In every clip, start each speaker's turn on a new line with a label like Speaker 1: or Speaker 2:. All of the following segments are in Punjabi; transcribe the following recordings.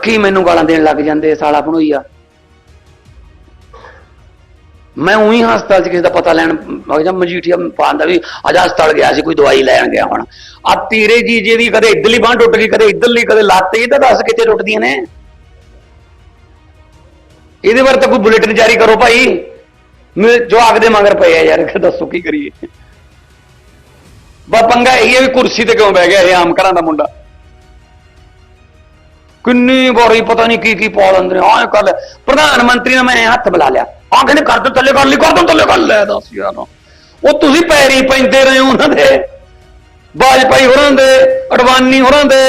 Speaker 1: ਤੜਕੀ ਮੈਨੂੰ ਗਾਲਾਂ ਦੇਣ ਲੱਗ ਜਾਂਦੇ ਸਾਲਾ ਬਣੋਈਆ। ਮੈਂ ਉਹੀ ਹਸਪਤਾਲ ਚ ਕਿਸੇ ਦਾ ਪਤਾ ਲੈਣ, ਮੈਂ ਜਾਂ ਮਜੀਠੀਆ ਪਾਉਂਦਾ ਵੀ ਅੱਜ ਹਸਪਤਾਲ ਗਿਆ ਸੀ, ਕੋਈ ਦਵਾਈ ਲੈਣ ਗਿਆ ਹੁਣ। ਆ ਤੇਰੇ ਜੀਜੇ ਦੀ ਕਦੇ ਇੱਧਰਲੀ ਬਾਂਹ ਟੁੱਟ ਗਈ, ਕਦੇ ਇੱਧਰਲੀ, ਕਦੇ ਲੱਤ, ਇਹ ਤਾਂ ਦੱਸ ਕਿਤੇ ਟੁੱਟਦੀਆਂ ਨੇ। ਇਹਦੇ ਬਾਰੇ ਤਾਂ ਕੋਈ ਬੁਲੇਟਿਨ ਜਾਰੀ ਕਰੋ ਭਾਈ। ਮੈਂ ਜਵਾਕ ਦੇ ਮਗਰ ਪਏ ਆ ਯਾਰ, ਦੱਸੋ ਕੀ ਕਰੀਏ। ਬਾ ਪੰਗਾ ਇਹ ਹੈ ਵੀ ਕੁਰਸੀ ਤੇ ਕਿਉਂ ਬਹਿ ਗਿਆ ਇਹ ਆਮ ਘਰਾਂ ਦਾ ਮੁੰਡਾ। ਕਿੰਨੀ ਵਾਰੀ ਪਤਾ ਨਹੀਂ ਕੀ ਕੀ ਪਾ ਲੈਂਦੇ ਨੇ। ਆਹ ਕੱਲ ਪ੍ਰਧਾਨ ਮੰਤਰੀ ਨੇ ਮੈਂ ਹੱਥ ਬੁਲਾ ਲਿਆ। ਆਹ ਕਹਿੰਦੇ ਕਰ ਦੋ ਥੱਲੇ ਕਰ ਲਈ, ਕਰ ਦੋ ਥੱਲੇ ਕਰ ਲੈ, ਦੱਸ ਯਾਰ। ਉਹ ਤੁਸੀਂ ਪੈਰੀ ਪੈਂਦੇ ਰਹੇ ਉਹਨਾਂ ਦੇ। ਬਾਜਪਾਈ ਹੋਰਾਂ ਦੇ, ਅਡਵਾਨੀ ਹੋਰਾਂ ਦੇ।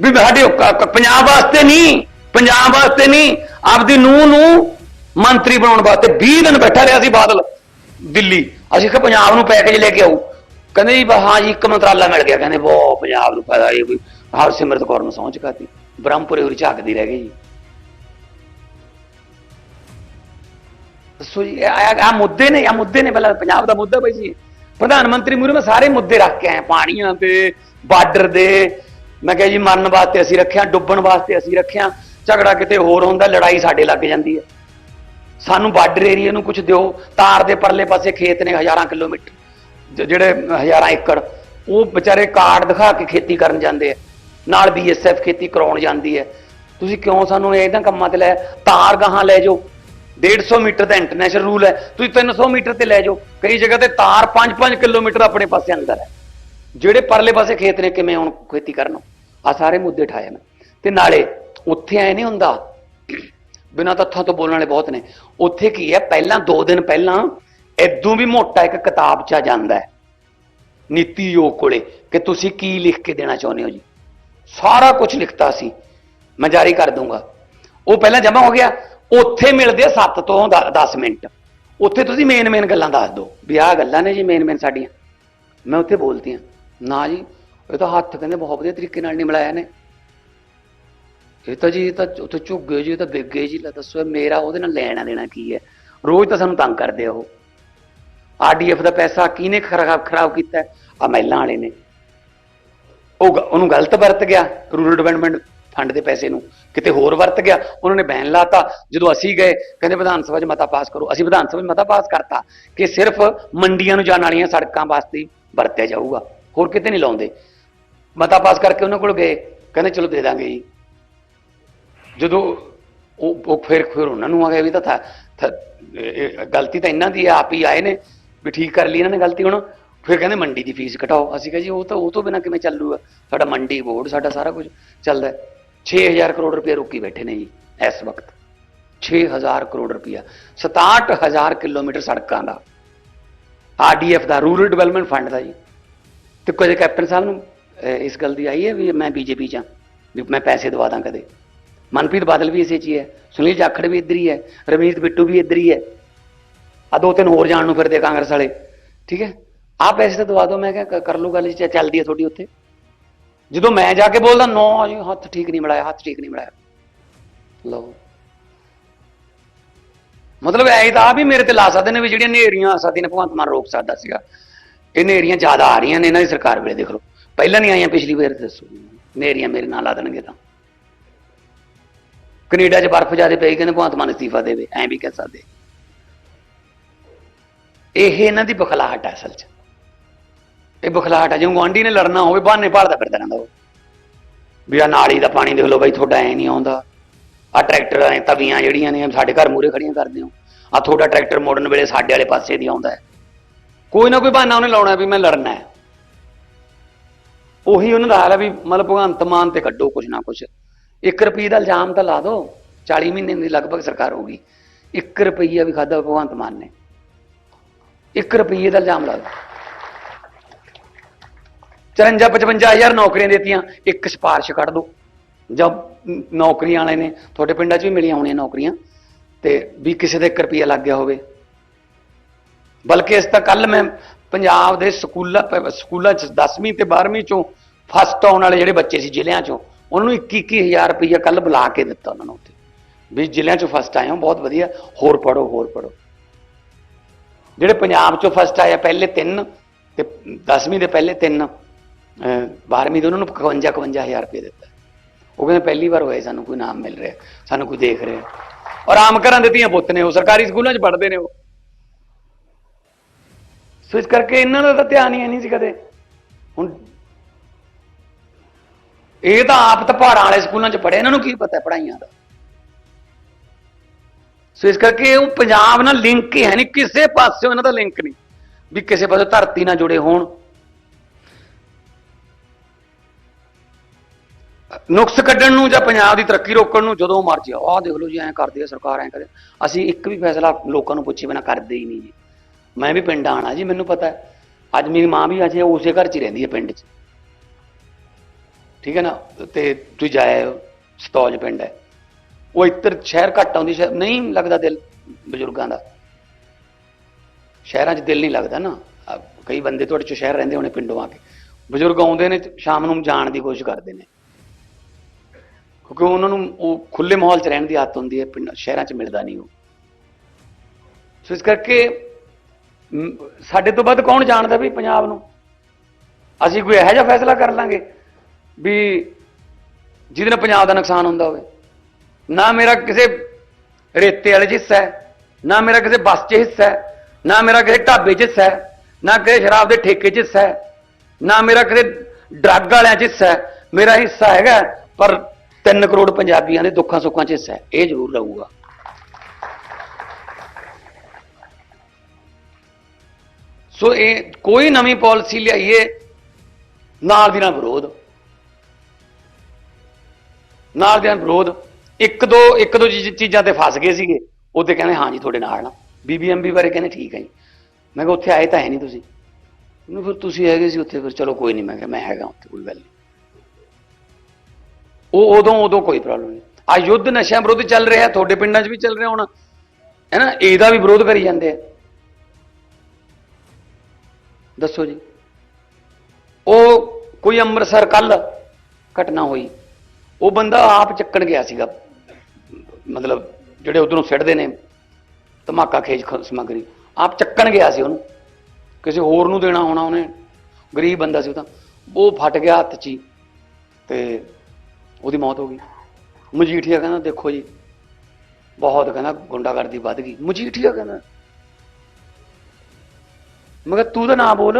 Speaker 1: ਵੀ ਸਾਡੇ ਪੰਜਾਬ ਵਾਸਤੇ ਨਹੀਂ, ਪੰਜਾਬ ਵਾਸਤੇ ਨਹੀਂ, ਆਪਦੀ ਨੂੰਹ ਨੂੰ ਮੰਤਰੀ ਬਣਾਉਣ ਵਾਸਤੇ 20 ਦਿਨ ਬੈਠਾ ਰਿਹਾ ਸੀ ਬਾਦਲ, ਦਿੱਲੀ। ਅਸੀਂ ਕਿ ਪੰਜਾਬ ਨੂੰ ਪੈਕੇਜ ਲੈ ਕੇ ਆਉ ਕਹਿੰਦੇ ਜੀ ਬਾ ਹਾਂ ਜੀ, ਇੱਕ ਮੰਤਰਾਲਾ ਮਿਲ ਗਿਆ। ਕਹਿੰਦੇ ਬਹੁਤ ਪੰਜਾਬ ਨੂੰ ਫਾਇਦਾ, ਇਹ ਕੋਈ ਹਰਸਿਮਰਤ ਕੌਰ ਨੂੰ ਸਹੁੰ ਚੁਕਾਤੀ ਬ੍ਰਹਮਪੁਰੇ ਉਰੀ ਝਾਕਦੀ ਰਹਿ ਗਈ ਜੀ। ਦੱਸੋ ਜੀ ਆ ਮੁੱਦੇ ਨੇ ਆ ਮੁੱਦੇ ਨੇ ਪਹਿਲਾਂ ਪੰਜਾਬ ਦਾ ਮੁੱਦਾ ਬਈ ਜੀ। ਪ੍ਰਧਾਨ ਮੰਤਰੀ ਮੂਰੇ ਮੈਂ ਸਾਰੇ ਮੁੱਦੇ ਰੱਖ ਕੇ ਆਇਆ, ਪਾਣੀਆਂ ਤੇ, ਬਾਰਡਰ ਦੇ। ਮੈਂ ਕਿਹਾ ਜੀ, ਮਰਨ ਵਾਸਤੇ ਅਸੀਂ ਰੱਖਿਆ, ਡੁੱਬਣ ਵਾਸਤੇ ਅਸੀਂ ਰੱਖਿਆ। ਝਗੜਾ ਕਿਤੇ ਹੋਰ ਹੁੰਦਾ, ਲੜਾਈ ਸਾਡੇ ਲੱਗ ਜਾਂਦੀ ਹੈ। ਸਾਨੂੰ ਬਾਰਡਰ ਏਰੀਆ ਨੂੰ ਕੁਝ ਦਿਓ, ਤਾਰ ਦੇ ਪਰਲੇ ਪਾਸੇ ਖੇਤ ਨੇ ਹਜ਼ਾਰਾਂ ਕਿਲੋਮੀਟਰ ਜਿਹੜੇ ਹਜ਼ਾਰਾਂ ਏਕੜ, ਉਹ ਵਿਚਾਰੇ ਕਾਰਡ ਦਿਖਾ ਕੇ ਖੇਤੀ ਕਰਨ ਜਾਂਦੇ ਆ। ਨਾਲ ਬੀਐਸਐਫ ਖੇਤੀ ਕਰਾਉਣ ਜਾਂਦੀ ਹੈ। ਤੁਸੀਂ ਕਿਉਂ ਸਾਨੂੰ ਇਹਨਾਂ ਕੰਮਾਂ ਤੇ ਲੈ ਤਾਰ ਗਾਹਾਂ ਲੈ ਜਾਓ। 150 ਮੀਟਰ ਦਾ ਇੰਟਰਨੈਸ਼ਨਲ ਰੂਲ ਹੈ। ਤੁਸੀਂ 300 ਮੀਟਰ ਤੇ ਲੈ ਜਾਓ। ਕਈ ਜਗ੍ਹਾ ਤੇ ਤਾਰ 5-5 ਕਿਲੋਮੀਟਰ ਆਪਣੇ ਪਾਸੇ ਅੰਦਰ ਹੈ। ਜਿਹੜੇ ਪਰਲੇ ਪਾਸੇ ਖੇਤ ਨੇ ਕਿਵੇਂ ਹੁਣ ਖੇਤੀ ਕਰਨ? ਆ ਸਾਰੇ ਮੁੱਦੇ ਠਾਏ ਮੈਂ ਤੇ ਨਾਲੇ ਉੱਥੇ ਐ ਨਹੀਂ ਹੁੰਦਾ, ਬਿਨਾਂ ਤੱਥਾਂ ਤੋਂ ਬੋਲਣ ਵਾਲੇ ਬਹੁਤ ਨੇ, ਉੱਥੇ ਕੀ ਹੈ? ਪਹਿਲਾਂ 2 ਦਿਨ ਪਹਿਲਾਂ ਇਦੋਂ ਵੀ ਮੋਟਾ ਇੱਕ ਕਿਤਾਬ ਚ ਆ ਜਾਂਦਾ ਹੈ। ਨੀਤੀ ਯੋਗ ਕੋਲੇ ਕਿ ਤੁਸੀਂ ਕੀ ਲਿਖ ਕੇ ਦੇਣਾ ਚਾਹੁੰਦੇ ਹੋ ਜੀ? ਸਾਰਾ ਕੁਝ ਲਿਖਤਾ ਸੀ। ਮੈਂ ਜਾਰੀ ਕਰ ਦੂੰਗਾ। ਉਹ ਪਹਿਲਾਂ ਜਮ੍ਹਾਂ ਹੋ ਗਿਆ। ਉੱਥੇ ਮਿਲਦੇ 7 ਤੋਂ 10 ਮਿੰਟ। ਉੱਥੇ ਤੁਸੀਂ ਮੇਨ ਮੇਨ ਗੱਲਾਂ ਦੱਸ ਦਿਓ। ਵੀ ਆਹ ਗੱਲਾਂ ਨੇ ਜੀ ਮੇਨ ਮੇਨ ਸਾਡੀਆਂ। ਮੈਂ ਉੱਥੇ ਬੋਲਦੀ ਆ ਨਾ ਜੀ, ਇਹ ਤਾਂ ਹੱਥ ਕਹਿੰਦੇ ਬਹੁਤ ਵਧੀਆ ਤਰੀਕੇ ਨਾਲ ਨਹੀਂ ਮਿਲਾਇਆ ਨੇ। ਇਹ ਤਾਂ ਜੀ, ਇਹ ਤਾਂ ਉੱਥੇ ਝੁੱਗੇ ਜੀ, ਇਹ ਤਾਂ ਵਿਗੇ ਜੀ, ਲੈ ਦੱਸੋ ਮੇਰਾ ਉਹਦੇ ਨਾਲ ਲੈਣਾ ਦੇਣਾ ਕੀ ਹੈ? ਰੋਜ਼ ਤਾਂ ਸਾਨੂੰ ਤੰਗ ਕਰਦੇ ਆ ਉਹ। ਆਰਡੀਐਫ ਦਾ ਪੈਸਾ ਕਿਹਨੇ ਖਰਾਬ ਖਰਾਬ ਕੀਤਾ? ਆ ਮਹਿਲਾਂ ਵਾਲੇ ਨੇ। ਉਹ ਗ- ਉਹਨੂੰ ਗਲਤ ਵਰਤ ਗਿਆ ਰੂਰਲ ਡਿਵੈਲਪਮੈਂਟ ਫੰਡ ਦੇ ਪੈਸੇ ਨੂੰ। ਕਿਤੇ ਹੋਰ ਵਰਤ ਗਿਆ ਉਹਨਾਂ ਨੇ ਬੈਨ ਲਾਤਾ। ਜਦੋਂ ਅਸੀਂ ਗਏ ਕਹਿੰਦੇ ਵਿਧਾਨ ਸਭਾ 'ਚ ਮਤਾ ਪਾਸ ਕਰੋ। ਅਸੀਂ ਵਿਧਾਨ ਸਭਾ 'ਚ ਮਤਾ ਪਾਸ ਕਰਤਾ ਕਿ ਸਿਰਫ ਮੰਡੀਆਂ ਨੂੰ ਜਾਣ ਵਾਲੀਆਂ ਸੜਕਾਂ ਵਾਸਤੇ ਵਰਤਿਆ ਜਾਊਗਾ। ਹੋਰ ਕਿਤੇ ਨਹੀਂ ਲਾਉਂਦੇ। ਮਤਾ ਪਾਸ ਕਰਕੇ ਉਹਨਾਂ ਕੋਲ ਗਏ। ਕਹਿੰਦੇ ਚਲੋ ਦੇ ਦਾਂਗੇ ਜੀ। ਜਦੋਂ ਉਹ ਉਹ ਫਿਰ ਫਿਰ ਉਹਨਾਂ ਨੂੰ ਆ ਗਿਆ ਵੀ ਤਾਂ ਥਾ- ਗਲਤੀ ਤਾਂ ਇਹਨਾਂ ਦੀ ਹੈ, ਆਪ ਹੀ ਆਏ ਨੇ। ਵੀ ਠੀਕ ਕਰ ਲਈ ਇਹਨਾਂ ਨੇ ਗਲਤੀ ਹੁਣ। ਫਿਰ ਕਹਿੰਦੇ ਮੰਡੀ ਦੀ ਫੀਸ ਘਟਾਓ। ਅਸੀਂ ਕਿਹਾ ਜੀ, ਉਹ ਤਾਂ ਉਹ ਤੋਂ ਬਿਨਾ ਕਿਵੇਂ ਚੱਲੂਗਾ? ਸਾਡਾ ਮੰਡੀ ਬੋਰਡ, ਸਾਡਾ ਸਾਰਾ ਕੁਝ ਚੱਲਦਾ ਹੈ। 6000 ਕਰੋੜ ਰੁਪਏ ਰੁਕੀ ਬੈਠੇ ਨੇ ਜੀ ਇਸ ਵਕਤ। 6000 ਕਰੋੜ ਰੁਪਇਆ 67000 ਕਿਲੋਮੀਟਰ ਸੜਕਾਂ ਦਾ। ਆਰਡੀਐਫ ਦਾ, ਰੂਰਲ ਡਿਵੈਲਪਮੈਂਟ ਫੰਡ ਦਾ ਜੀ। ਤੇ ਕਦੇ ਕੈਪਟਨ ਸਾਹਿਬ ਨੂੰ ਇਸ ਗੱਲ ਦੀ ਆਈ ਹੈ ਵੀ ਮੈਂ ਬੀਜੇਪੀ ਚ ਹਾਂ, ਵੀ ਮੈਂ ਪੈਸੇ ਦਵਾ ਦਾਂ ਕਦੇ। ਮਨਪ੍ਰੀਤ ਬਾਦਲ ਵੀ ਇਸੇ ਚ ਹੀ ਹੈ। ਸੁਨੀਲ ਜਾਖੜ ਵੀ ਇੱਧਰ ਹੀ ਹੈ। ਰਵਨੀਤ ਬਿੱਟੂ ਵੀ ਇੱਧਰ ਹੀ ਹੈ। ਆ ਦੋ ਤਿੰਨ ਹੋਰ ਜਾਣ ਨੂੰ ਫਿਰਦੇ ਕਾਂਗਰਸ ਵਾਲੇ। ਠੀਕ ਹੈ? ਆ ਪੈਸੇ ਤਾਂ ਦਵਾ ਦਿਓ, ਮੈਂ ਕਿਹਾ ਕਰ ਲਓ ਗੱਲ ਜੀ ਚੱਲਦੀ ਹੈ ਤੁਹਾਡੀ ਉੱਥੇ। ਜਦੋਂ ਮੈਂ ਜਾ ਕੇ ਬੋਲਦਾ, ਨੋ ਜੀ, ਹੱਥ ਠੀਕ ਨਹੀਂ ਮਿਲਾਇਆ ਹੱਥ ਠੀਕ ਨਹੀਂ ਮਿਲਾਇਆ ਲਓ। ਮਤਲਬ ਐ ਤਾਂ ਵੀ ਮੇਰੇ ਤੇ ਲਾ ਸਕਦੇ ਨੇ ਵੀ ਜਿਹੜੀਆਂ ਨੇਰੀਆਂ ਆ ਸਕਦੀਆਂ ਨੇ, ਭਗਵੰਤ ਮਾਨ ਰੋਕ ਸਕਦਾ ਸੀਗਾ। ਇਹ ਨੇਰੀਆਂ ਜ਼ਿਆਦਾ ਆ ਰਹੀਆਂ ਨੇ ਇਹਨਾਂ ਦੀ ਸਰਕਾਰ ਵੇਲੇ, ਦੇਖ ਲਓ। ਪਹਿਲਾਂ ਨਹੀਂ ਆਈਆਂ ਪਿਛਲੀ ਵਾਰ, ਦੱਸੋ। ਨੇਰੀਆਂ ਮੇਰੇ ਨਾਲ ਲਾ ਦੇਣਗੇ ਤਾਂ। ਕੈਨੇਡਾ 'ਚ ਬਰਫ਼ ਜ਼ਿਆਦਾ ਪਈ ਕਹਿੰਦੇ ਭਗਵੰਤ ਮਾਨ ਅਸਤੀਫਾ ਦੇਵੇ, ਐਂ ਵੀ ਕਹਿ ਸਕਦੇ। ਇਹ ਇਹਨਾਂ ਦੀ ਬਖਲਾਹਟ ਹੈ ਅਸਲ 'ਚ। ਇਹ ਬਖਲਾਹਟ ਹੈ ਜਿਵੇਂ ਗੁਆਂਢੀ ਨੇ ਲੜਨਾ ਹੋਵੇ, ਬਹਾਨੇ ਭਾਲਦਾ ਫਿਰਦਾ ਰਹਿੰਦਾ ਉਹ। ਵੀ ਆ ਨਾਲੀ ਦਾ ਪਾਣੀ ਦੇਖ ਲਓ ਬਾਈ, ਤੁਹਾਡਾ ਐ ਨਹੀਂ ਆਉਂਦਾ। ਆ ਟਰੈਕਟਰ ਐ ਤਵੀਆਂ ਜਿਹੜੀਆਂ ਨੇ, ਸਾਡੇ ਘਰ ਮੂਰੇ ਖੜੀਆਂ ਕਰਦੇ ਹੋ। ਆ ਤੁਹਾਡਾ ਟਰੈਕਟਰ ਮੋੜਨ ਵੇਲੇ ਸਾਡੇ ਵਾਲੇ ਪਾਸੇ ਦੀ ਆਉਂਦਾ ਕੋਈ ਨਾ ਕੋਈ ਬਹਾਨਾ ਉਹਨੇ ਲਾਉਣਾ ਵੀ ਮੈਂ ਲੜਨਾ ਹੈ। ਉਹੀ ਉਹਨਾਂ ਦਾ ਹਾਲ ਹੈ ਵੀ ਮਤਲਬ ਭਗਵੰਤ ਮਾਨ ਤੇ ਕੱਢੋ ਕੁਛ ਨਾ ਕੁਛ। 1 ਰੁਪਏ ਦਾ ਇਲਜ਼ਾਮ ਤਾਂ ਲਾ ਦਿਓ 40 ਮਹੀਨੇ ਦੀ ਲਗਭਗ ਸਰਕਾਰ ਹੋਗੀ 1 ਰੁਪਈਆ ਵੀ ਖਾਦਾ ਭਗਵੰਤ ਮਾਨ ਨੇ। 1 ਰੁਪਈਏ ਦਾ ਇਲਜ਼ਾਮ ਲਾ ਦਿਓ। 54 55000 ਨੌਕਰੀਆਂ ਦਿੱਤੀਆਂ, ਇੱਕ ਸਿਫਾਰਿਸ਼ ਕੱਢ ਦਿਓ ਜਦ ਨੌਕਰੀਆਂ ਵਾਲੇ ਨੇ, ਤੁਹਾਡੇ ਪਿੰਡਾਂ 'ਚ ਵੀ ਮਿਲੀਆਂ ਹੋਣੀਆਂ ਨੌਕਰੀਆਂ, ਤੇ ਵੀ ਕਿਸੇ ਦੇ 1 ਰੁਪਈਆ ਲੱਗ ਗਿਆ ਹੋਵੇ। ਬਲਕਿ ਇਸ ਤਾਂ ਕੱਲ ਮੈਂ ਪੰਜਾਬ ਦੇ ਸਕੂਲਾਂ ਪ- ਸਕੂਲਾਂ 'ਚ 10ਵੀਂ ਤੇ 12ਵੀਂ 'ਚੋਂ ਫਸਟ ਆਉਣ ਵਾਲੇ ਜਿਹੜੇ ਬੱਚੇ ਸੀ ਜ਼ਿਲ੍ਹਿਆਂ 'ਚੋਂ, ਉਹਨਾਂ ਨੂੰ 21-21000 ਰੁਪਈਆ ਕੱਲ ਬੁਲਾ ਕੇ ਦਿੱਤਾ ਉਹਨਾਂ ਨੂੰ ਉੱਥੇ। ਵੀ ਜ਼ਿਲ੍ਹਿਆਂ 'ਚੋਂ ਫਸਟ ਆਏ ਹੋ, ਬਹੁਤ ਵਧੀਆ, ਹੋਰ ਪੜੋ ਹੋਰ ਪੜੋ ਜਿਹੜੇ ਪੰਜਾਬ 'ਚੋਂ ਫਸਟ ਆਏ ਆ, ਪਹਿਲੇ ਤਿੰਨ ਤੇ 10ਵੀਂ ਦੇ ਪਹਿਲੇ ਤਿੰਨ 12ਵੀਂ ਦੇ ਉਹਨਾਂ ਨੂੰ 55 51000 ਰੁਪਏ ਦਿੱਤਾ। ਉਹ ਕਹਿੰਦੇ ਪਹਿਲੀ ਵਾਰ ਹੋਇਆ, ਸਾਨੂੰ ਕੋਈ ਨਾਮ ਮਿਲ ਰਿਹਾ, ਸਾਨੂੰ ਕੋਈ ਦੇਖ ਰਿਹਾ। ਔਰ ਆਮ ਘਰਾਂ ਦੇ ਧੀਆਂ ਪੁੱਤ ਨੇ ਉਹ, ਸਰਕਾਰੀ ਸਕੂਲਾਂ 'ਚ ਪੜ੍ਹਦੇ ਨੇ ਉਹ। ਸੋ ਇਸ ਕਰਕੇ ਇਹਨਾਂ ਦਾ ਤਾਂ ਧਿਆਨ ਹੀ ਹੈ ਨਹੀਂ ਸੀ ਕਦੇ। ਹੁਣ ਇਹ ਤਾਂ ਆਪ ਤਾਂ ਪਹਾੜਾਂ ਵਾਲੇ ਸਕੂਲਾਂ 'ਚ ਪੜ੍ਹੇ, ਇਹਨਾਂ ਨੂੰ ਕੀ ਪਤਾ ਪੜਾਈਆਂ ਦਾ। ਸੋ ਇਸ ਕਰਕੇ ਉਹ ਪੰਜਾਬ ਨਾਲ ਲਿੰਕ ਹੀ ਹੈ ਨਹੀਂ, ਕਿਸੇ ਪਾਸਿਓਂ ਇਹਨਾਂ ਦਾ ਲਿੰਕ ਨਹੀਂ। ਵੀ ਕਿਸੇ ਪਾਸੇ ਧਰਤੀ ਨਾਲ ਜੁੜੇ ਹੋਣ। ਨੁਕਸ ਕੱਢਣ ਨੂੰ ਜਾਂ ਪੰਜਾਬ ਦੀ ਤਰੱਕੀ ਰੋਕਣ ਨੂੰ ਜਦੋਂ ਮਰਜ਼ੀ ਆਹ ਦੇਖ ਲਓ ਜੀ, ਐਂ ਕਰਦੀ ਹੈ ਸਰਕਾਰ, ਐਂ ਕਰੇ। ਅਸੀਂ ਇੱਕ ਵੀ ਫੈਸਲਾ ਲੋਕਾਂ ਨੂੰ ਪੁੱਛੇ ਬਿਨਾ ਕਰਦੇ ਹੀ ਨਹੀਂ ਜੀ। ਮੈਂ ਵੀ ਪਿੰਡ ਆਣਾ ਜੀ, ਮੈਨੂੰ ਪਤਾ ਹੈ। ਅੱਜ ਮੇਰੀ ਮਾਂ ਵੀ ਅਜੇ ਉਸੇ ਘਰ 'ਚ ਰਹਿੰਦੀ ਹੈ ਪਿੰਡ 'ਚ। ਠੀਕ ਹੈ ਨਾ? ਤੇ ਤੁਸੀਂ ਜਾਏ ਸਤੌਜ ਪਿੰਡ ਹੈ। ਉਹ ਇੱਧਰ ਸ਼ਹਿਰ ਘੱਟ ਆਉਂਦੀ, ਸ਼ਹਿਰ ਨਹੀਂ ਲੱਗਦਾ ਦਿਲ ਬਜ਼ੁਰਗਾਂ ਦਾ। ਸ਼ਹਿਰਾਂ 'ਚ ਦਿਲ ਨਹੀਂ ਲੱਗਦਾ ਨਾ। ਕਈ ਬੰਦੇ ਤੁਹਾਡੇ 'ਚ ਸ਼ਹਿਰ ਰਹਿੰਦੇ ਹੋਣੇ ਪਿੰਡੋਂ ਆ ਕੇ। ਬਜ਼ੁਰਗ ਆਉਂਦੇ ਨੇ ਸ਼ਾਮ ਨੂੰ ਜਾਣ ਦੀ ਕੋਸ਼ਿਸ਼ ਕਰਦੇ ਨੇ। ਕਿਉਂਕਿ ਉਹਨਾਂ ਨੂੰ ਉਹ ਖੁੱਲੇ ਮਾਹੌਲ 'ਚ ਰਹਿਣ ਦੀ ਆਦਤ ਹੁੰਦੀ ਹੈ, ਪਿੰਡ ਸ਼ਹਿਰਾਂ 'ਚ ਮਿਲਦਾ ਨਹੀਂ ਉਹ। ਸੋ ਇਸ ਕਰਕੇ ਸਾਡੇ ਤੋਂ ਵੱਧ ਕੌਣ ਜਾਣਦਾ ਵੀ ਪੰਜਾਬ ਨੂੰ? ਅਸੀਂ ਕੋਈ ਇਹੋ ਜਿਹਾ ਫੈਸਲਾ ਕਰ ਲਾਂਗੇ ਵੀ ਜਿਹਦੇ ਨਾਲ ਪੰਜਾਬ ਦਾ ਨੁਕਸਾਨ ਹੁੰਦਾ ਹੋਵੇ। ਨਾ ਮੇਰਾ ਕਿਸੇ ਰੇਤੇ ਵਾਲੇ 'ਚ ਹਿੱਸਾ ਹੈ, ਨਾ ਮੇਰਾ ਕਿਸੇ ਬੱਸ 'ਚ ਹਿੱਸਾ ਹੈ, ਨਾ ਮੇਰਾ ਕਿਸੇ ਢਾਬੇ 'ਚ ਹਿੱਸਾ ਹੈ, ਨਾ ਕਿਸੇ ਸ਼ਰਾਬ ਦੇ ਠੇਕੇ 'ਚ ਹਿੱਸਾ ਹੈ, ਨਾ ਮੇਰਾ ਕਿਸੇ ਡਰੱਗ ਵਾਲਿਆਂ 'ਚ ਹਿੱਸਾ ਹੈ। ਮੇਰਾ ਹਿੱਸਾ ਹੈਗਾ, ਪਰ 3 ਕਰੋੜ ਪੰਜਾਬੀਆਂ ਦੇ ਦੁੱਖਾਂ ਸੁੱਖਾਂ 'ਚ ਹਿੱਸਾ ਹੈ। ਇਹ ਜ਼ਰੂਰ ਰਹੂਗਾ। ਸੋ ਇਹ ਕੋਈ ਨਵੀਂ ਪਾਲਿਸੀ ਲਿਆਈਏ, ਨਾਲ ਦੀ ਨਾਲ ਵਿਰੋਧ। ਨਾਲ ਦੇ ਨਾਲ ਵਿਰੋਧ। ਇੱਕ ਦੋ ਇੱਕ ਦੋ ਚੀਜ਼ਾਂ ਤੇ ਫਸ ਗਏ ਸੀਗੇ। ਉਹਦੇ ਕਹਿੰਦੇ, ਹਾਂ ਜੀ, ਤੁਹਾਡੇ ਨਾਲ ਨਾ ਬੀਬੀਐਮਬੀ ਬਾਰੇ ਕਹਿੰਦੇ, ਠੀਕ ਹੈ ਜੀ। ਮੈਂ ਕਿਹਾ, ਉੱਥੇ ਆਏ ਤਾਂ ਹੈ ਨਹੀਂ ਤੁਸੀਂ? ਉਹਨੂੰ ਫਿਰ ਤੁਸੀਂ ਹੈਗੇ ਸੀ ਉੱਥੇ, ਫਿਰ ਚਲੋ ਕੋਈ ਨਹੀਂ, ਮੈਂ ਕਿਹਾ, ਮੈਂ ਹੈਗਾ ਉੱਥੇ, ਕੋਈ ਗੱਲ ਨਹੀਂ। ਉਹ ਉਦੋਂ ਉਦੋਂ ਕੋਈ ਪ੍ਰੋਬਲਮ ਨਹੀਂ। ਆ ਯੁੱਧ ਨਸ਼ਿਆਂ ਵਿਰੁੱਧ ਚੱਲ ਰਿਹਾ, ਤੁਹਾਡੇ ਪਿੰਡਾਂ 'ਚ ਵੀ ਚੱਲ ਰਿਹਾ ਹੋਣਾ। ਹੈ ਨਾ? ਇਹਦਾ ਵੀ ਵਿਰੋਧ ਕਰੀ ਜਾਂਦੇ ਆ। ਦੱਸੋ ਜੀ। ਉਹ ਕੋਈ ਅੰਮ੍ਰਿਤਸਰ ਕੱਲ ਘਟਨਾ ਹੋਈ। ਉਹ ਬੰਦਾ ਆਪ ਚੱਕਣ ਗਿਆ ਸੀਗਾ। ਮਤਲਬ ਜਿਹੜੇ ਉਧਰੋਂ ਸਿੱਟਦੇ ਨੇ, ਧਮਾਕਾ ਖੇਜ ਖ- ਸਮੱਗਰੀ। ਆਪ ਚੱਕਣ ਗਿਆ ਸੀ ਉਹਨੂੰ। ਕਿਸੇ ਹੋਰ ਨੂੰ ਦੇਣਾ ਹੋਣਾ ਉਹਨੇ। ਗਰੀਬ ਬੰਦਾ ਸੀ ਉਹ ਤਾਂ। ਉਹ ਫਟ ਗਿਆ ਹੱਥ 'ਚ ਹੀ। ਤੇ ਉਹਦੀ ਮੌਤ ਹੋ ਗਈ। ਮਜੀਠੀਆ ਕਹਿੰਦਾ ਦੇਖੋ ਜੀ ਬਹੁਤ ਕਹਿੰਦਾ ਗੁੰਡਾਗਰਦੀ ਵੱਧ ਗਈ। ਮਜੀਠੀਆ ਕਹਿੰਦਾ ਮੈਂ ਤੂੰ ਤਾਂ ਨਾ ਬੋਲ।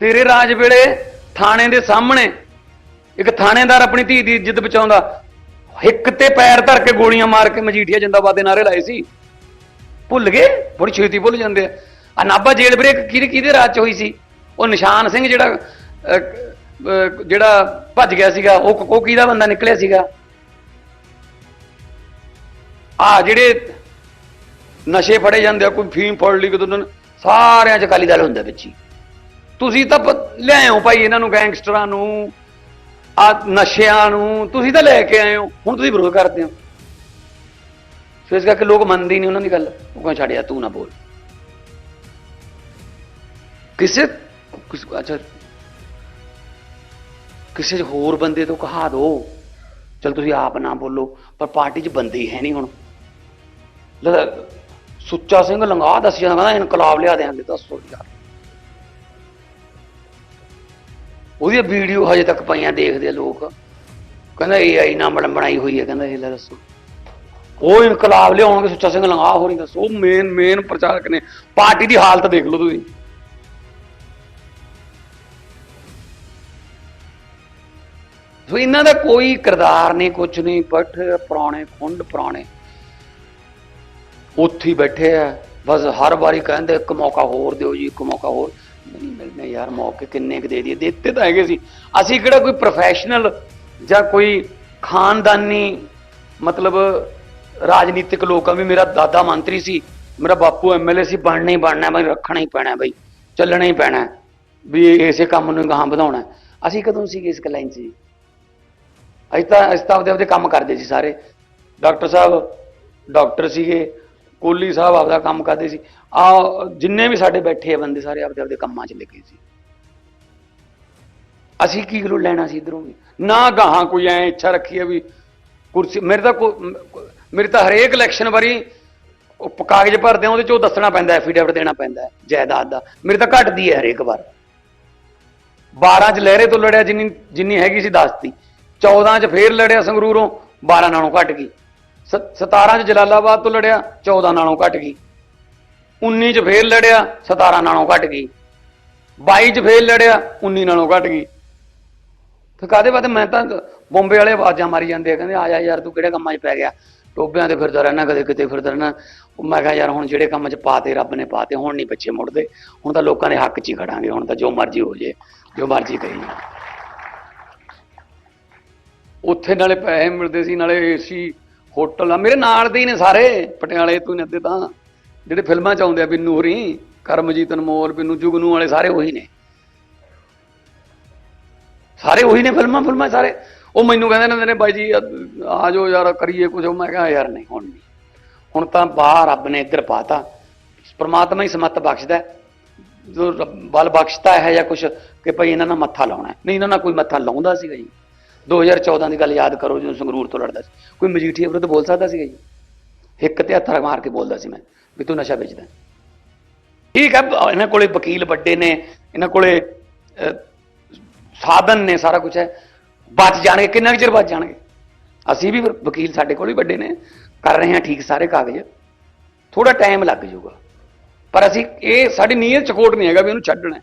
Speaker 1: ਤੇਰੇ ਰਾਜ ਵੇਲੇ ਥਾਣੇ ਦੇ ਸਾਹਮਣੇ ਇੱਕ ਥਾਣੇਦਾਰ ਆਪਣੀ ਧੀ ਦੀ ਇੱਜ਼ਤ ਬਚਾਉਂਦਾ ਹਿੱਕ ਤੇ ਪੈਰ ਧਰ ਕੇ ਗੋਲੀਆਂ ਮਾਰ ਕੇ ਮਜੀਠੀਆ ਜਿੰਦਾਬਾਦ ਦੇ ਨਾਰੇ ਲਾਏ ਸੀ। ਭੁੱਲ ਗਏ? ਬੜੀ ਛੇਤੀ ਭੁੱਲ ਜਾਂਦੇ ਆ। ਨਾਭਾ ਜੇਲ੍ਹ ਬ੍ਰੇਕ ਕਿਹਦੇ ਕਿਹਦੇ ਰਾਜ ਚ ਹੋਈ ਸੀ? ਉਹ ਨਿਸ਼ਾਨ ਸਿੰਘ ਜਿਹੜਾ ਅਹ, ਜਿਹੜਾ ਭੱਜ ਗਿਆ ਸੀਗਾ, ਉਹ ਉਹ ਕਿਹਦਾ ਬੰਦਾ ਨਿਕਲਿਆ ਸੀਗਾ? ਆ ਜਿਹੜੇ ਨਸ਼ੇ ਫੜੇ ਜਾਂਦੇ ਆ, ਕੋਈ ਫੀਮ ਫੜ ਲਈ ਕਿਦੋਂ ਸਾਰਿਆਂ ਚ ਅਕਾਲੀ ਦਲ ਹੁੰਦਾ ਵਿੱਚ ਹੀ। ਤੁਸੀਂ ਤਾਂ ਪ- ਭਾਈ ਇਹਨਾਂ ਨੂੰ, ਗੈਂਗਸਟਰਾਂ ਨੂੰ, ਆ ਨਸ਼ਿਆਂ ਨੂੰ, ਤੁਸੀਂ ਤਾਂ ਲੈ ਕੇ ਆਏ ਹੋ, ਹੁਣ ਤੁਸੀਂ ਵਿਰੋਧ ਕਰਦੇ ਹੋ। ਸੋ ਇਸ ਕਰਕੇ ਲੋਕ ਮੰਨਦੇ ਹੀ ਨਹੀਂ ਉਹਨਾਂ ਦੀ ਗੱਲ, ਉਹ ਕਹਿੰਦੇ ਛੱਡਿਆ ਤੂੰ ਨਾ ਬੋਲ। ਕਿਸੇ ਅੱਛਾ। ਕਿਸੇ ਹੋਰ ਬੰਦੇ ਤੋਂ ਕਹਾ ਦੋ। ਚਲ ਤੁਸੀਂ ਆਪ ਨਾ ਬੋਲੋ, ਪਰ ਪਾਰਟੀ 'ਚ ਬੰਦੇ ਹੀ ਹੈ ਨਹੀਂ ਹੁਣ। ਲੈ, ਸੁੱਚਾ ਸਿੰਘ ਲੰਗਾ ਦੱਸ ਜਾਂਦਾ, ਕਹਿੰਦਾ ਇਨਕਲਾਬ ਲਿਆ ਦੇਾਂਗੇ ਦੱਸੋ ਯਾਰ। ਉਹਦੀ ਵੀਡੀਓ ਹਜੇ ਤੱਕ ਪਈਆਂ, ਦੇਖਦੇ ਆ ਲੋਕ। ਕਹਿੰਦਾ ਏਆਈ ਨਾਲ ਬਣ ਬਣਾਈ ਹੋਈ ਹੈ ਕਹਿੰਦਾ ਇਹ ਲੈ ਦੱਸੋ। ਉਹ ਇਨਕਲਾਬ ਲਿਆਉਣਗੇ, ਸੁੱਚਾ ਸਿੰਘ ਲੰਗਾ ਹੋਰ ਨਹੀਂ ਦੱਸੋ। ਉਹ ਮੇਨ ਮੇਨ ਪ੍ਰਚਾਰਕ ਨੇ। ਪਾਰਟੀ ਦੀ ਹਾਲਤ ਦੇਖ ਲਓ ਤੁਸੀਂ। ਸੋ ਇਹਨਾਂ ਦਾ ਕੋਈ ਕਿਰਦਾਰ ਨਹੀਂ ਕੁਝ ਨਹੀਂ ਪੱਠ ਪੁਰਾਣੇ ਖੁੰਡ ਪੁਰਾਣੇ। ਉੱਥੇ ਬੈਠੇ ਆ। ਬਸ ਹਰ ਵਾਰੀ ਕਹਿੰਦੇ, ਇੱਕ ਮੌਕਾ ਹੋਰ ਦਿਓ ਜੀ, ਇੱਕ ਮੌਕਾ ਹੋਰ। ਨਹੀਂ ਮਿਲਨੇ ਯਾਰ, ਮੌਕੇ ਕਿੰਨੇ ਕੁ ਦੇ ਦਈਏ। ਦਿੱਤੇ ਤਾਂ ਹੈਗੇ ਸੀ। ਅਸੀਂ ਕਿਹੜਾ ਕੋਈ ਪ੍ਰੋਫੈਸ਼ਨਲ ਜਾਂ ਕੋਈ ਖਾਨਦਾਨੀ, ਮਤਲਬ ਰਾਜਨੀਤਿਕ ਲੋਕਾਂ ਵੀ ਮੇਰਾ ਦਾਦਾ ਮੰਤਰੀ ਸੀ, ਮੇਰਾ ਬਾਪੂ ਐਮਐਲਏ ਸੀ, ਬਣਨਾ ਹੀ ਬਣਨਾ, ਬਈ ਰੱਖਣਾ ਹੀ ਪੈਣਾ, ਬਈ ਚੱਲਣਾ ਹੀ ਪੈਣਾ, ਵੀ ਇਸੇ ਕੰਮ ਨੂੰ ਗਾਹਾਂ ਵਧਾਉਣਾ। ਅਸੀਂ ਕਦੋਂ ਸੀ ਇਸ ਲਾਈਨ 'ਚ ਜੀ? ਅਸੀਂ ਤਾਂ ਅਸੀਂ ਤਾਂ ਆਪਦੇ ਆਪਦੇ ਕੰਮ ਕਰਦੇ ਸੀ ਸਾਰੇ। ਡਾਕਟਰ ਸਾਹਿਬ, ਡਾਕਟਰ ਸੀਗੇ ਕੋਲੀ ਸਾਹਿਬ ਆਪਦਾ ਕੰਮ ਕਰਦੇ ਸੀ। ਆ ਜਿੰਨੇ ਵੀ ਸਾਡੇ ਬੈਠੇ ਆ ਬੰਦੇ ਸਾਰੇ ਆਪਦੇ ਆਪਦੇ ਕੰਮਾਂ 'ਚ ਲੱਗੇ ਸੀ। ਅਸੀਂ ਕੀ ਗਲੂ ਲੈਣਾ ਸੀ ਇਧਰੋਂ ਵੀ? ਨਾ ਗਾਹਾਂ ਕੋਈ ਐ ਇੱਛਾ ਰੱਖੀ ਹੈ ਵੀ ਕੁਰਸੀ, ਮੇਰੇ ਤਾਂ ਕੋ- ਮ- ਮੇਰੇ ਤਾਂ ਹਰੇਕ ਇਲੈਕਸ਼ਨ ਵਾਰੀ ਉਹ ਕਾਗਜ਼ ਭਰਦੇ ਆ ਉਹਦੇ 'ਚ ਉਹ ਦੱਸਣਾ ਪੈਂਦਾ ਐਫੀਡੇਵਿਟ ਦੇਣਾ ਪੈਂਦਾ, ਜਾਇਦਾਦ ਦਾ। ਮੇਰੇ ਤਾਂ ਘਟਦੀ ਹੈ ਹਰੇਕ ਵਾਰ। 12 ਚ ਲਹਿਰੇ ਤੋਂ ਲੜਿਆ ਜਿੰਨੀ ਜਿੰਨੀ ਹੈਗੀ ਸੀ, ਦੱਸਤੀ। 14 ਚ ਫੇਰ ਲੜਿਆ ਸੰਗਰੂਰੋਂ 12 ਨਾਲੋਂ ਘਟ ਗਈ। ਸ- 17 ਚ ਜਲਾਲਾਬਾਦ ਤੋਂ ਲੜਿਆ 14 ਨਾਲੋਂ ਘਟ ਗਈ। 19 ਚ ਫੇਰ ਲੜਿਆ 17 ਨਾਲੋਂ ਘਟ ਗਈ। 22 ਚ ਫੇਰ ਲੜਿਆ 19 ਨਾਲੋਂ ਘਟ ਗਈ। ਫਿਰ ਕਾਦੇ ਬਾਤ ਮੈਂ ਤਾਂ ਬੰਬੇ ਵਾਲੇ ਆਵਾਜ਼ਾਂ ਮਾਰੀ ਜਾਂਦੇ ਆ, ਕਹਿੰਦੇ ਆ ਜਾ ਯਾਰ ਤੂੰ ਕਿਹੜੇ ਕੰਮਾਂ 'ਚ ਪੈ ਗਿਆ? ਟੋਬਿਆਂ ਤੇ ਫਿਰਦਾ ਰਹਿਣਾ, ਕਦੇ ਕਿਤੇ ਫਿਰਦਾ ਰਹਿਣਾ। ਮੈਂ ਕਿਹਾ ਯਾਰ ਹੁਣ ਜਿਹੜੇ ਕੰਮ 'ਚ ਪਾਤੇ, ਰੱਬ ਨੇ ਪਾਤੇ, ਹੁਣ ਨਹੀਂ ਬੱਚੇ ਮੁੜਦੇ। ਹੁਣ ਤਾਂ ਲੋਕਾਂ ਦੇ ਹੱਕ 'ਚ ਹੀ ਖੜਾਂਗੇ, ਹੁਣ ਤਾਂ ਜੋ ਮਰਜ਼ੀ ਹੋ ਜੇ, ਜੋ ਮਰਜ਼ੀ ਕਹੀ ਉੱਥੇ ਨਾਲੇ ਪੈਸੇ ਮਿਲਦੇ ਸੀ, ਨਾਲੇ ਏਸੀ, ਹੋਟਲ ਆ। ਮੇਰੇ ਨਾਲ ਦੇ ਹੀ ਨੇ ਸਾਰੇ। ਪਟਿਆਲੇ ਤੋਂ ਹੀ ਤਾਂ। ਜਿਹੜੇ ਫਿਲਮਾਂ 'ਚ ਆਉਂਦੇ ਆ, ਬਿੰਨੂ ਹੋਰੀ, ਕਰਮਜੀਤ ਅਨਮੋਲ, ਬਿੰਨੂ ਜੁਗਨੂ ਵਾਲੇ, ਸਾਰੇ ਉਹੀ ਨੇ। ਸਾਰੇ ਉਹੀ ਨੇ ਫਿਲਮਾਂ ਫਿਲਮਾਂ ਸਾਰੇ। ਉਹ ਮੈਨੂੰ ਕਹਿੰਦੇ ਨੇ ਨੇ ਬਾਈ ਜੀ, ਆ ਜਾਓ ਯਾਰ, ਕਰੀਏ ਕੁਝ ਮੈਂ ਕਿਹਾ ਯਾਰ, ਨਹੀਂ, ਹੁਣ ਨਹੀਂ। ਹੁਣ ਤਾਂ ਬਾਹਰ ਰੱਬ ਨੇ ਇੱਧਰ ਪਾਤਾ। ਪਰਮਾਤਮਾ ਹੀ ਸਮੱਤ ਬਖਸ਼ਦਾ ਜੋ ਰੱਬ, ਬਲ ਬਖਸ਼ਤਾ ਹੈ ਜਾਂ ਕੁਝ ਕਿ ਭਈ ਇਹਨਾਂ ਨਾਲ ਮੱਥਾ ਲਾਉਣਾ ਨਹੀਂ, ਇਹਨਾਂ ਨਾਲ ਕੋਈ ਮੱਥਾ ਲਾਉਂਦਾ ਸੀਗਾ ਜੀ। 2014 ਦੀ ਗੱਲ ਯਾਦ ਕਰੋ ਜਦੋਂ ਸੰਗਰੂਰ ਤੋਂ ਲੜਦਾ ਸੀ। ਕੋਈ ਮਜੀਠੀਆ ਵਿਰੁੱਧ ਬੋਲ ਸਕਦਾ ਸੀਗਾ ਜੀ? ਇੱਕ ਤੇ ਹੱਥ ਮਾਰ ਕੇ ਬੋਲਦਾ ਸੀ ਮੈਂ ਵੀ ਤੂੰ ਨਸ਼ਾ ਵੇਚਦਾ। ਠੀਕ ਹੈ, ਇਹਨਾਂ ਕੋਲੇ ਵਕੀਲ ਵੱਡੇ ਨੇ, ਇਹਨਾਂ ਕੋਲੇ ਸਾਧਨ ਨੇ, ਸਾਰਾ ਕੁਝ ਹੈ। ਬਚ ਜਾਣਗੇ, ਕਿੰਨਾ ਕੁ ਚਿਰ ਬਚ ਜਾਣਗੇ? ਅਸੀਂ ਵੀ ਵਕੀਲ ਸਾਡੇ ਕੋਲ ਵੀ ਵੱਡੇ ਨੇ, ਕਰ ਰਹੇ ਹਾਂ ਠੀਕ ਸਾਰੇ ਕਾਗਜ਼। ਥੋੜਾ ਟਾਈਮ ਲੱਗ ਜਾਊਗਾ। ਪਰ ਅਸੀਂ ਇਹ, ਸਾਡੀ ਨੀਅਤ ਚ ਨਹੀਂ ਹੈਗਾ ਵੀ ਉਹਨੂੰ ਛੱਡਣਾ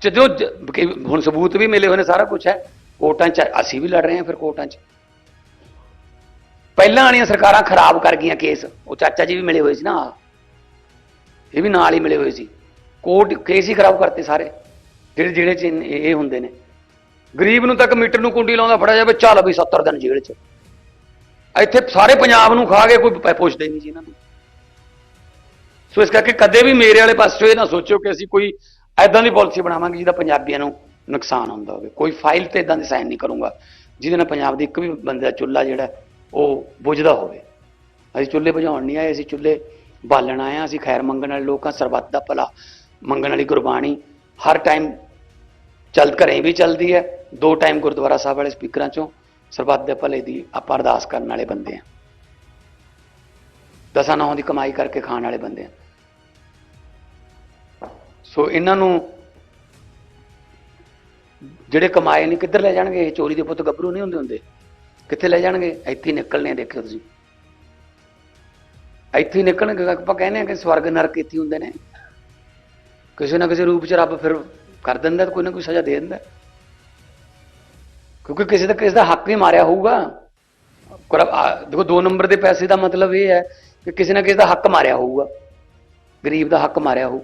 Speaker 1: ਜਦੋਂ ਹੁਣ ਸਬੂਤ ਵੀ ਮਿਲੇ ਹੋਏ ਨੇ, ਸਾਰਾ ਕੁਝ ਹੈ। ਕੋਰਟਾਂ 'ਚ ਅਸੀਂ ਵੀ ਲੜ ਰਹੇ ਹਾਂ ਫਿਰ ਕੋਰਟਾਂ 'ਚ। ਪਹਿਲਾਂ ਵਾਲੀਆਂ ਸਰਕਾਰਾਂ ਖਰਾਬ ਕਰ ਗਈਆਂ ਕੇਸ। ਉਹ ਚਾਚਾ ਜੀ ਵੀ ਮਿਲੇ ਹੋਏ ਸੀ ਨਾ ਇਹ ਵੀ ਨਾਲ ਹੀ ਮਿਲੇ ਹੋਏ ਸੀ। ਕੋਰਟ ਕੇਸ ਹੀ ਖਰਾਬ ਕਰਤੇ ਸਾਰੇ। ਜਿਹੜੇ ਜਿਹੜੇ ਚ ਇਹ ਹੁੰਦੇ ਨੇ। ਗਰੀਬ ਨੂੰ ਤਾਂ ਮੀਟਰ ਨੂੰ ਕੁੰਡੀ ਲਾਉਂਦਾ ਫੜਿਆ ਜਾਵੇ, ਚੱਲ ਵੀ 70 ਦਿਨ ਜੇਲ੍ਹ 'ਚ। ਇੱਥੇ ਸਾਰੇ ਪੰਜਾਬ ਨੂੰ ਖਾ ਕੇ ਕੋਈ ਪ- ਪੁੱਛਦਾ ਹੀ ਨਹੀਂ ਜੀ ਇਹਨਾਂ ਨੂੰ। ਸੋ ਇਸ ਕਰਕੇ ਕਦੇ ਵੀ ਮੇਰੇ ਵਾਲੇ ਪਾਸੇ ਇਹ ਨਾ ਸੋਚਿਓ ਕਿ ਅਸੀਂ ਕੋਈ ਐਦਾਂ ਦੀ ਪਾਲਿਸੀ ਬਣਾਵਾਂਗੇ ਜਿਹਦਾ ਪੰਜਾਬੀਆਂ ਨੂੰ ਨੁਕਸਾਨ ਹੁੰਦਾ ਹੋਵੇ। ਕੋਈ ਫਾਈਲ ਤੇ ਇਦਾਂ ਦੇ ਸਾਈਨ ਨਹੀਂ ਕਰੂੰਗਾ, ਜਿਹਦੇ ਨਾਲ ਪੰਜਾਬ ਦੇ ਇੱਕ ਵੀ ਬੰਦੇ ਦਾ ਚੁੱਲ੍ਹਾ ਜਿਹੜਾ, ਉਹ ਬੁਝਦਾ ਹੋਵੇ। ਅਸੀਂ ਚੁੱਲ੍ਹੇ ਬੁਝਾਉਣ ਨਹੀਂ ਆਏ, ਅਸੀਂ ਚੁੱਲ੍ਹੇ ਬਾਲਣ ਆਏ ਹਾਂ, ਅਸੀਂ ਖੈਰ ਮੰਗਣ ਵਾਲੇ ਲੋਕਾਂ ਸਰਬੱਤ ਦਾ ਭਲਾ, ਮੰਗਣ ਵਾਲੀ ਗੁਰਬਾਣੀ ਹਰ ਟਾਈਮ ਚੱਲ ਘਰੇ ਵੀ ਚੱਲਦੀ ਹੈ। ਦੋ ਟਾਈਮ ਗੁਰਦੁਆਰਾ ਸਾਹਿਬ ਵਾਲੇ ਸਪੀਕਰਾਂ ਚੋਂ ਸਰਬੱਤ ਦੇ ਭਲੇ ਦੀ ਆਪਾਂ ਅਰਦਾਸ ਕਰਨ ਵਾਲੇ ਬੰਦੇ ਆ। ਦਸਾਂ ਨੌਂ ਦੀ ਕਮਾਈ ਕਰਕੇ ਖਾਣ ਵਾਲੇ ਬੰਦੇ ਆ। ਸੋ ਇਹਨਾਂ ਨੂੰ ਜਿਹੜੇ ਕਮਾਏ ਨੇ, ਕਿੱਧਰ ਲੈ ਜਾਣਗੇ? ਇਹ ਚੋਰੀ ਦੇ ਪੁੱਤ ਗੱਭਰੂ ਨਹੀਂ ਹੁੰਦੇ ਹੁੰਦੇ। ਕਿੱਥੇ ਲੈ ਜਾਣਗੇ? ਇੱਥੇ ਨਿਕਲਣੇ ਦੇਖਿਓ ਤੁਸੀਂ। ਇੱਥੇ ਨਿਕਲਣਗੇ, ਆਪਾਂ ਕਹਿੰਦੇ ਆ ਕਿ ਸਵਰਗ ਨਰਕ ਇੱਥੇ ਹੁੰਦੇ ਨੇ। ਕਿਸੇ ਨਾ ਕਿਸੇ ਰੂਪ ਚ ਰੱਬ ਫਿਰ ਕਰ ਦਿੰਦਾ ਤੇ ਕੋਈ ਨਾ ਕੋਈ ਸਜ਼ਾ ਦੇ ਦਿੰਦਾ। ਕਿਉਂਕਿ ਕਿਸੇ ਦਾ ਕਿਸੇ ਦਾ ਹੱਕ ਹੀ ਮਾਰਿਆ ਹੋਊਗਾ। ਦੇਖੋ, ਦੋ ਨੰਬਰ ਦੇ ਪੈਸੇ ਦਾ ਮਤਲਬ ਇਹ ਹੈ ਕਿ ਕਿਸੇ ਨਾ ਕਿਸੇ ਦਾ ਹੱਕ ਮਾਰਿਆ ਹੋਊਗਾ। ਗਰੀਬ ਦਾ ਹੱਕ ਮਾਰਿਆ ਹੋਊ।